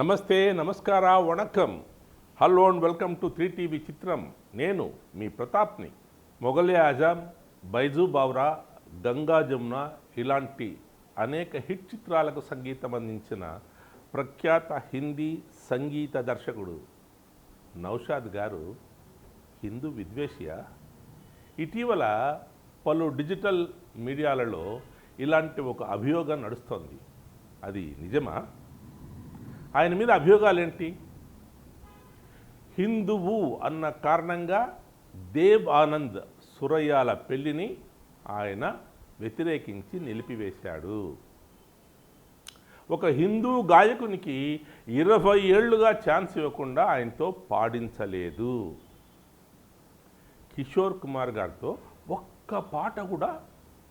నమస్తే నమస్కార vanakkam. Hello and welcome to three TV చిత్రం. నేను మీ ప్రతాప్ని. మొఘలే ఆజాం బైజు బావ్రా గంగా జమున ఇలాంటి అనేక హిట్ చిత్రాలకు సంగీతం అందించిన ప్రఖ్యాత హిందీ సంగీత దర్శకుడు నౌషాద్ గారు హిందూ విద్వేషియా? ఇటీవల పలు డిజిటల్ మీడియాలలో ఇలాంటి ఒక అభియోగం నడుస్తోంది. అది నిజమా? ఆయన మీద అభియోగాలు ఏంటి హిందువు అన్న కారణంగా దేవ్ ఆనంద్ సురయ్యాల పెళ్ళిని ఆయన వ్యతిరేకించి నిలిపివేశాడు. ఒక హిందూ గాయకునికి ఇరవై ఏళ్ళుగా ఛాన్స్ ఇవ్వకుండా ఆయనతో పాడించలేదు. కిషోర్ కుమార్ గారితో ఒక్క పాట కూడా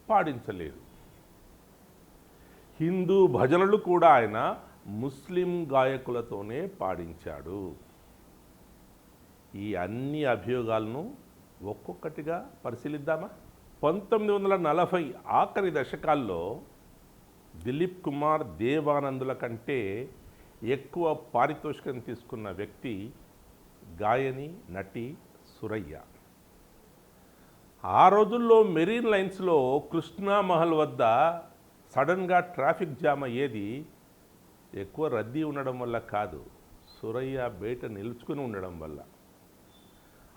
పాడించలేదు. హిందూ భజనలు కూడా ఆయన ముస్లిం గాయకులతోనే పాడించాడు. ఈ అన్ని అభియోగాలను ఒక్కొక్కటిగా పరిశీలిద్దామా? పంతొమ్మిది వందల నలభై ఆఖరి దశకాల్లో దిలీప్ కుమార్ దేవానందుల కంటే ఎక్కువ పారితోషికం తీసుకున్న వ్యక్తి గాయని నటి సురయ్య. ఆ రోజుల్లో మెరీన్ లైన్స్లో కృష్ణా మహల్ వద్ద సడన్గా ట్రాఫిక్ జామ్ అయ్యేది ఎక్కువ రద్దీ ఉండడం వల్ల కాదు. సురయ్య బయట నిలుచుకుని ఉండడం వల్ల.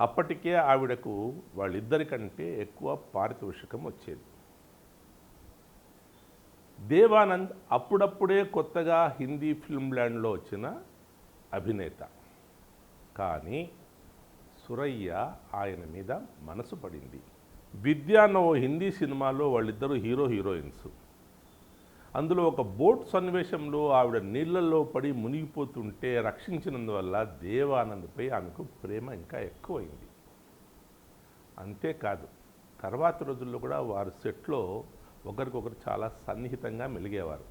అప్పటికే ఆవిడకు వాళ్ళిద్దరికంటే ఎక్కువ పారితోషికం వచ్చేది. దేవానంద్ అప్పుడప్పుడే కొత్తగా హిందీ ఫిల్మ్ ల్యాండ్లో వచ్చిన అభినేత. కానీ సురయ్య ఆయన మీద మనసు పడింది. విద్యాన్న ఓ హిందీ సినిమాలో వాళ్ళిద్దరూ హీరో హీరోయిన్స్. అందులో ఒక బోట్ సన్నివేశంలో ఆవిడ నీళ్ళల్లో పడి మునిగిపోతుంటే రక్షించినందువల్ల దేవానంద్పై ఆమెకు ప్రేమ ఇంకా ఎక్కువైంది. అంతేకాదు తర్వాత రోజుల్లో కూడా వారు సెట్లో ఒకరికొకరు చాలా సన్నిహితంగా మెలిగేవారు.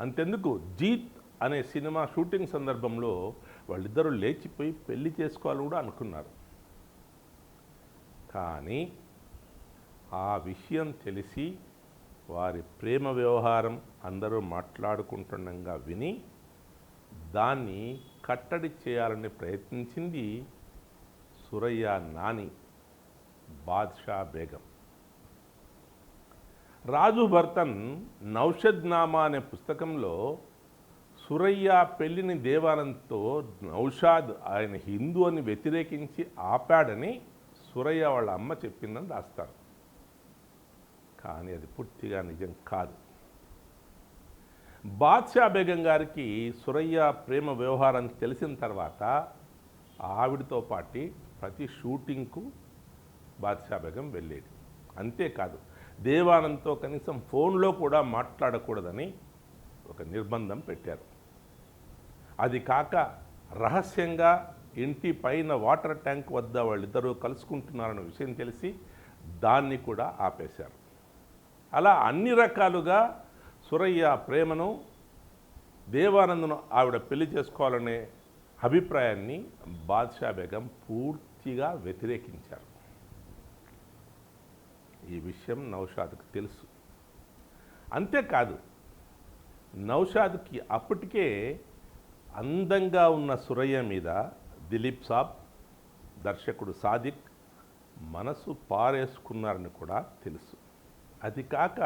అంతెందుకు జీత్ అనే సినిమా షూటింగ్ సందర్భంలో వాళ్ళిద్దరూ లేచిపోయి పెళ్ళి చేసుకోవాలని కూడా అనుకున్నారు. కానీ ఆ విషయం తెలిసి వారి ప్రేమ వ్యవహారం అందరూ మాట్లాడుకుంటుండగా విని దాన్ని కట్టడి చేయాలని ప్రయత్నించింది సురయ్య నాని బాద్షా బేగం. రాజు భర్తన్ నౌషద్ నామా అనే పుస్తకంలో సురయ్య పెళ్ళిని దేవానంద్తో నౌషాద్ ఆయన హిందూ అని వ్యతిరేకించి ఆపాడని సురయ్య వాళ్ళ అమ్మ చెప్పిందని రాస్తారు. కానీ అది పూర్తిగా నిజం కాదు. బాద్షా బేగం గారికి సురయ్య ప్రేమ వ్యవహారం తెలిసిన తర్వాత ఆవిడతో పాటి ప్రతి షూటింగ్కు బాద్షా బేగం వెళ్ళేది. అంతేకాదు దేవానంద్తో కనీసం ఫోన్లో కూడా మాట్లాడకూడదని ఒక నిర్బంధం పెట్టారు. అది కాక రహస్యంగా ఇంటి పైన వాటర్ ట్యాంక్ వద్ద వాళ్ళిద్దరూ కలుసుకుంటున్నారన్న విషయం తెలిసి దాన్ని కూడా ఆపేశారు. అలా అన్ని రకాలుగా సురయ్య ప్రేమను దేవానందను ఆవిడ పెళ్ళి చేసుకోవాలనే అభిప్రాయాన్ని బాద్షా బేగం పూర్తిగా వ్యతిరేకించారు. ఈ విషయం నౌషాద్కు తెలుసు. అంతేకాదు నౌషాద్కి అప్పటికే అందంగా ఉన్న సురయ్య మీద దిలీప్ సాబ్ దర్శకుడు సాదిక్ మనసు పారేసుకున్నారని కూడా తెలుసు. అది కాక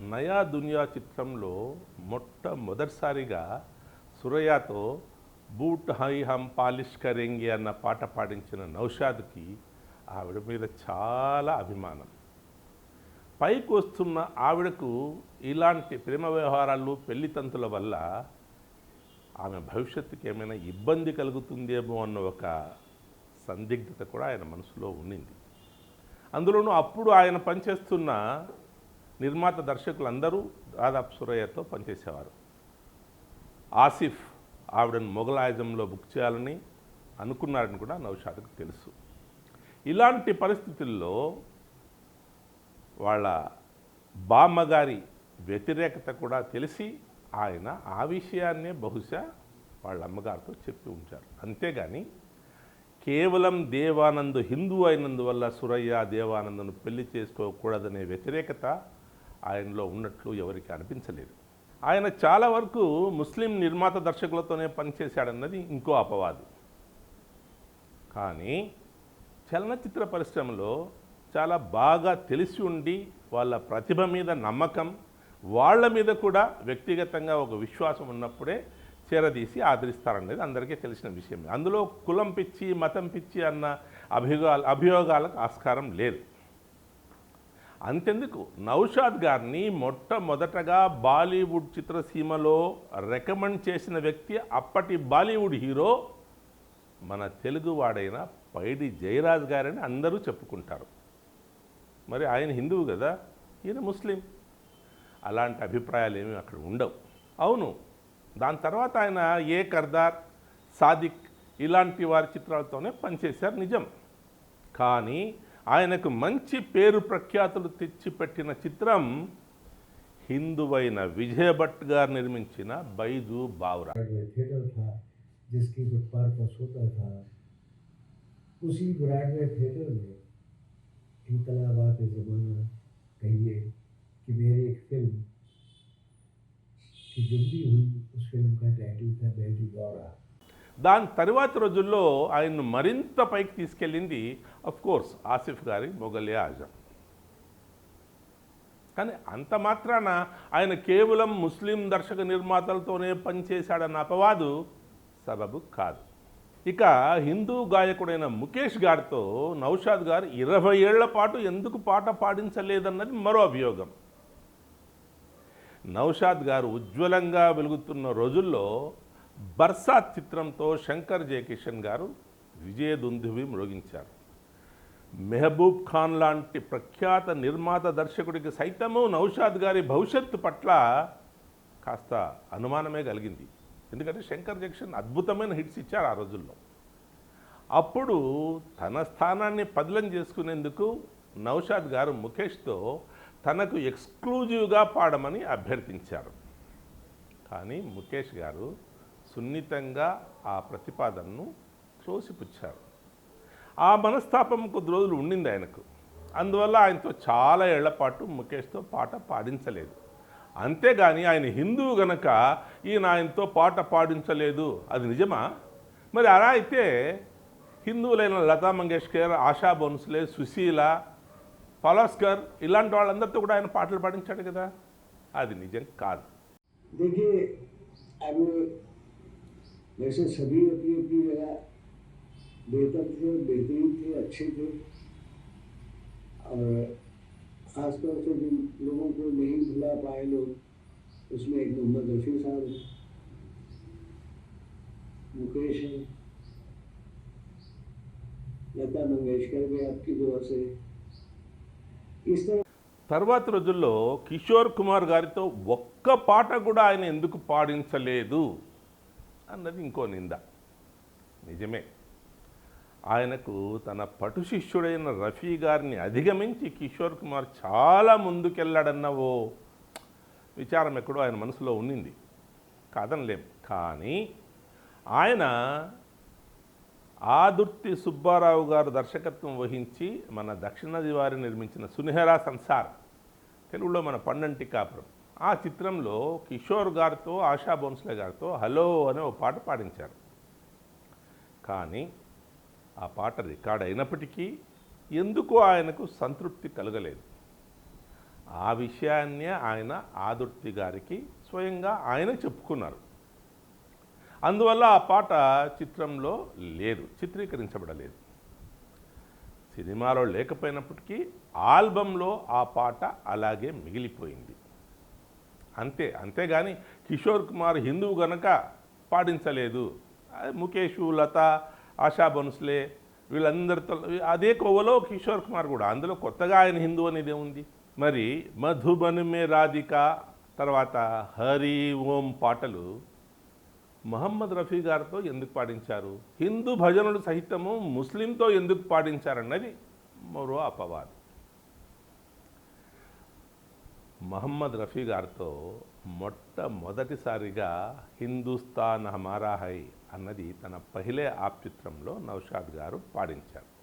నయా దునియా చిత్రంలో మొట్టమొదటిసారిగా సురయ్యతో బూట్ హై హమ్ పాలిష్ కరెంగి అన్న పాట పాడించిన నౌషాద్కి ఆవిడ మీద చాలా అభిమానం. పైకి వస్తున్న ఆవిడకు ఇలాంటి ప్రేమ వ్యవహారాలు పెళ్ళితంతుల వల్ల ఆమె భవిష్యత్తుకి ఏమైనా ఇబ్బంది కలుగుతుందేమో అన్న ఒక సందిగ్ధత కూడా ఆయన మనసులో ఉండింది. అందులోనూ అప్పుడు ఆయన పనిచేస్తున్న నిర్మాత దర్శకులందరూ దాదాపు సురయ్యతో పనిచేసేవారు. ఆసిఫ్ ఆవిడను మొఘలాయుధంలో బుక్ చేయాలని అనుకున్నారని కూడా నౌషాద్కు తెలుసు. ఇలాంటి పరిస్థితుల్లో వాళ్ళ బామ్మగారి వ్యతిరేకత కూడా తెలిసి ఆయన ఆ విషయాన్నే బహుశా వాళ్ళ అమ్మగారితో చెప్పి ఉంచారు. అంతేగాని కేవలం దేవానంద్ హిందూ అయినందువల్ల సురయ్య దేవానందను పెళ్ళి చేసుకోకూడదనే వ్యతిరేకత ఆయనలో ఉన్నట్లు ఎవరికి అనిపించలేదు. ఆయన చాలా వరకు ముస్లిం నిర్మాత దర్శకులతోనే పనిచేశాడన్నది ఇంకో అపవాదు. కానీ చలనచిత్ర పరిశ్రమలో చాలా బాగా తెలిసి ఉండి వాళ్ళ ప్రతిభ మీద నమ్మకం వాళ్ళ మీద కూడా వ్యక్తిగతంగా ఒక విశ్వాసం ఉన్నప్పుడే చేరదీసి ఆదరిస్తారనేది అందరికీ తెలిసిన విషయమే. అందులో కులం పిచ్చి మతం పిచ్చి అన్న అభియోగాలు అభియోగాలకు ఆస్కారం లేదు. అంతెందుకు? నౌషాద్ గారిని మొట్టమొదటగా బాలీవుడ్ చిత్రసీమలో రికమెండ్ చేసిన వ్యక్తి అప్పటి బాలీవుడ్ హీరో మన తెలుగువాడైన పైడి జయరాజ్ గారని అందరూ చెప్పుకుంటారు. మరి ఆయన హిందువు కదా? ఈయన ముస్లిం. అలాంటి అభిప్రాయాలు ఏమీ అక్కడ ఉండవు. అవును దాని తర్వాత ఆయన ఏ కర్దార్ సాదిక్ ఇలాంటి వారి చిత్రాలతోనే పనిచేశారు నిజం కానీ ఆయనకు మంచి పేరు ప్రఖ్యాతులు తెచ్చిపెట్టిన చిత్రం హిందువైన విజయ భట్ గారు నిర్మించిన బైజు బావురా में थिएटर था जिसकी कुछ पर्पस होता था उसी ब्रॉडवे थिएटर में इनकलाबात ज़माना कहिए कि मेरी एक फिल्म దాని తరువాతి రోజుల్లో ఆయన్ను మరింత పైకి తీసుకెళ్ళింది కోర్స్ ఆసిఫ్ గారి మొఘలే ఆజం. కానీ అంత మాత్రాన ఆయన కేవలం ముస్లిం దర్శక నిర్మాతలతోనే పనిచేశాడన్న అపవాదు సబబు కాదు. ఇక హిందూ గాయకుడైన ముఖేష్ గారితో నౌషాద్ గారు ఇరవై ఏళ్ళ పాటు ఎందుకు పాట పాడించలేదన్నది మరో అభియోగం. నౌషాద్ గారు ఉజ్వలంగా వెలుగుతున్న రోజుల్లో బర్సాత్ చిత్రంతో శంకర్ జయకిషన్ గారు విజయదుందువి మ్రోగించారు. మెహబూబ్ ఖాన్ లాంటి ప్రఖ్యాత నిర్మాత దర్శకుడికి సైతము నౌషాద్ గారి భవిష్యత్తు పట్ల కాస్త అనుమానమే కలిగింది. ఎందుకంటే శంకర్ జంక్షన్ అద్భుతమైన హిట్స్ ఇచ్చారు ఆ రోజుల్లో. అప్పుడు తన స్థానాన్ని పదిలం చేసుకునేందుకు నౌషాద్ గారు ముఖేష్తో తనకు ఎక్స్క్లూజివ్గా పాడమని అభ్యర్థించారు. కానీ ముఖేష్ గారు సున్నితంగా ఆ ప్రతిపాదనను త్రోసిపుచ్చారు. ఆ మనస్తాపం కొద్ది రోజులు ఉండింది ఆయనకు. అందువల్ల ఆయనతో చాలా ఏళ్ళపాటు ముఖేష్తో పాట పాడించలేదు. అంతేగాని ఆయన హిందువు గనక ఈయన ఆయనతో పాట పాడించలేదు. అది నిజమా? మరి అలా అయితే హిందువులైన లతా మంగేష్కర్ ఆశా బోన్స్లే సుశీల పలాస్కర్ ఇలాంటి వాళ్ళందరితో కూడా ఆయన పాటలు పాడించాడు కదా అది నిజం కాదు देखिए अब वैसे सभी अपनी अपनी जगह बेहतर थे बेहतरीन थे अच्छे थे और खासतौर से जिन लोगों को नहीं भुला पाए लोग उसमें एक मोहम्मद रफ़ी साहब हैं मुकेश हैं लता मंगेशकर भी आपकी दुआ से इस तरह తర్వాత రోజుల్లో కిషోర్ కుమార్ గారితో ఒక్క పాట కూడా ఆయన ఎందుకు పాడించలేదు అన్నది ఇంకో నింద. నిజమే. ఆయనకు తన పటు శిష్యుడైన రఫీ గారిని అధిగమించి కిషోర్ కుమార్ చాలా ముందుకెళ్ళాడన్న ఓ విచారం ఎక్కడో ఆయన మనసులో ఉన్నింది. కాదనలేం. కానీ ఆయన ఆదుర్తి సుబ్బారావు గారు దర్శకత్వం వహించి మన దక్షిణాది వారి నిర్మించిన సునిహరా సంసార్ తెలుగులో మన పండంటి కాపురం ఆ చిత్రంలో కిషోర్ గారితో ఆశా భోన్స్లే గారితో హలో అనే ఓ పాట పాడించారు. కానీ ఆ పాట రికార్డ్ అయినప్పటికీ ఎందుకో ఆయనకు సంతృప్తి కలగలేదు. ఆ విషయాన్నే ఆయన ఆదుర్తి గారికి స్వయంగా ఆయన చెప్పుకున్నారు. అందువల్ల ఆ పాట చిత్రంలో లేదు చిత్రీకరించబడలేదు. సినిమాలో లేకపోయినప్పటికీ ఆల్బంలో ఆ పాట అలాగే మిగిలిపోయింది. అంతే అంతేగాని కిషోర్ కుమార్ హిందువు గనక పాడించలేదు. ముఖేష్ లత ఆశా బన్స్లే వీళ్ళందరితో అదే కోవలో కిషోర్ కుమార్ కూడా. అందులో కొత్తగా ఆయన హిందూ అనేది ఏముంది? మరి మధుబన్ మే రాధిక తర్వాత హరి ఓం పాటలు మహమ్మద్ రఫీ గారితో ఎందుకు పాడించారు? హిందూ భజనలు సహితము ముస్లింతో ఎందుకు పాడించారన్నది మరో అపవాదు. మహమ్మద్ రఫీ గారితో మొట్టమొదటిసారిగా హిందుస్థాన్ హమారా హై అన్నది తన పహిలే ఆప్ చిత్రంలో నౌషాద్ గారు పాడించారు.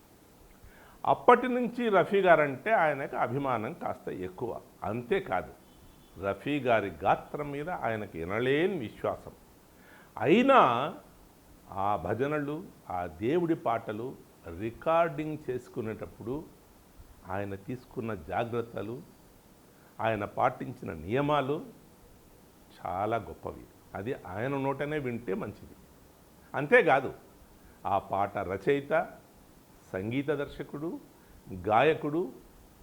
అప్పటి నుంచి రఫీ గారంటే ఆయనకు అభిమానం కాస్త ఎక్కువ. అంతేకాదు రఫీ గారి గాత్రం మీద ఆయనకి ఎనలేని విశ్వాసం. అయినా ఆ భజనలు ఆ దేవుడి పాటలు రికార్డింగ్ చేసుకునేటప్పుడు ఆయన తీసుకున్న జాగ్రత్తలు ఆయన పాటించిన నియమాలు చాలా గొప్పవి. అది ఆయన నోటనే వింటే మంచిది. అంతేకాదు ఆ పాట రచయిత సంగీత దర్శకుడు గాయకుడు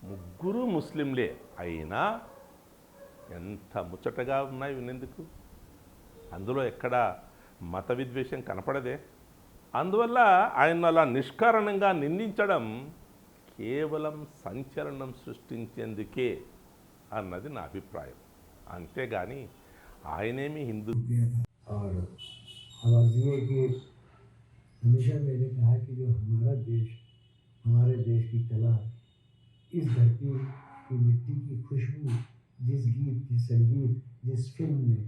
ముగ్గురు ముస్లింలే అయినా ఎంత ముచ్చటగా ఉన్నాయి వినేందుకు? అందులో ఎక్కడ మత విద్వేషం కనపడదే అందువల్ల ఆయన అలా నిష్కారణంగా నిందించడం కేవలం సంచలనం సృష్టించేందుకే అన్నది నా అభిప్రాయం అంతేగాని ఆయనేమి హిందూ गया था और आवाज़ ये कि हमेशा मैंने कहा कि जो हमारा देश हमारे देश की कला इस धरती की मिट्टी की खुशबू जिस गीत जिस संगीत जिस फिल्म में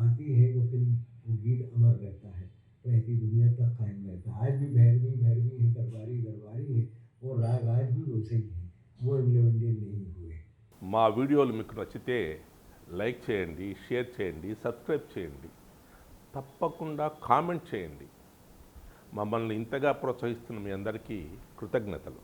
आती है वो फिल्म वो गीत अमर रहता है रहती दुनिया तक कायम रहता है आज भी भैरवी भैरवी है दरबारी दरबारी है वो राग आज भी वैसे ही है वो इंग्लो इंडियन नहीं हुए మా వీడియోలు మీకు నచ్చితే లైక్ చేయండి షేర్ చేయండి సబ్స్క్రైబ్ చేయండి తప్పకుండా కామెంట్ చేయండి మమ్మల్ని ఇంతగా ప్రోత్సహిస్తున్న మీ అందరికీ కృతజ్ఞతలు